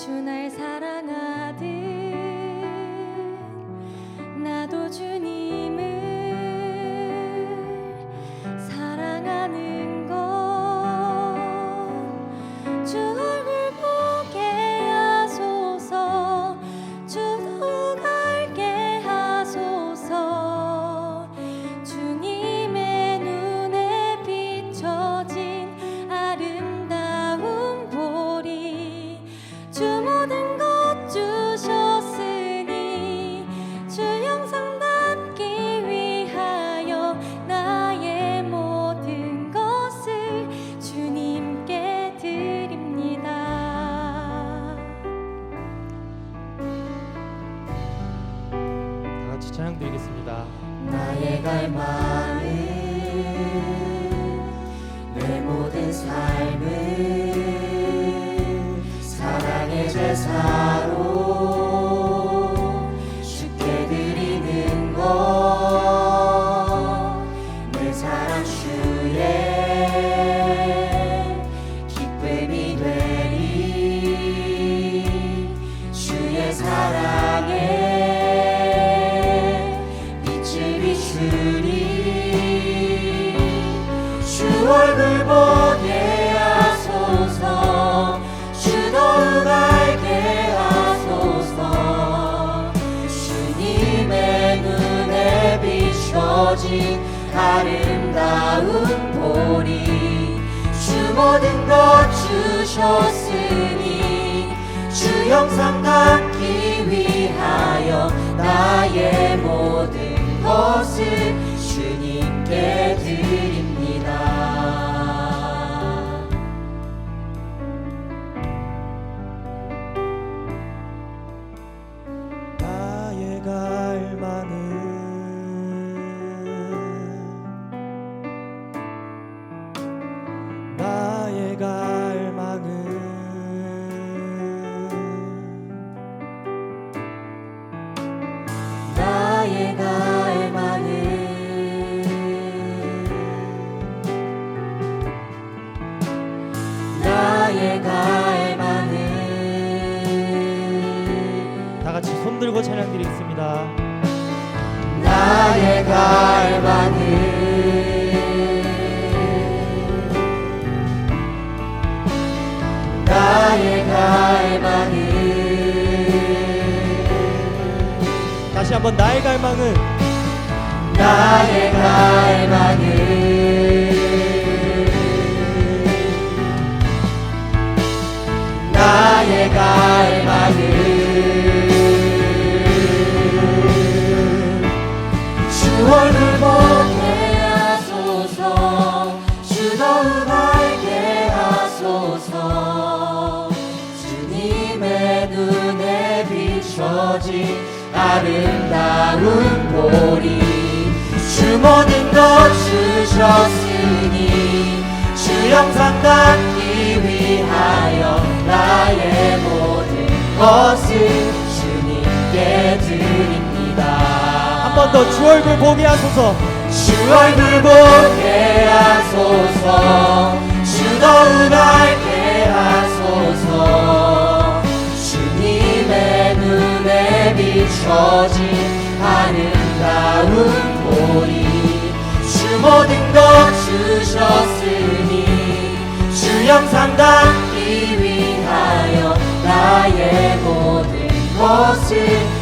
주날 사랑. 드리겠습니다. 나의 갈망 주님의 눈에 비춰진 아름다운 보리. 주 모든 것 주셨으니 주 영상 담기 위하여 나의 모든 것을 주님께 드립 나의 갈망은 다 같이 손 들고 찬양 드리겠습니다. 나의 갈망은 나의 갈망은 다시 한번 나의 갈망은 나의 갈망은 비춰진 아름다운 보리. 주 모든 것 주셨으니 주 영상 담기 위하여 나의 모든 것을 주님께 드립니다. 한 번 더 주 얼굴 보게 하소서. 주 얼굴 보게 하소서. 주 더욱 비춰진 아름다운 보리 주 모든 것 주셨으니 주 영상 담기 위하여 나의 모든 것을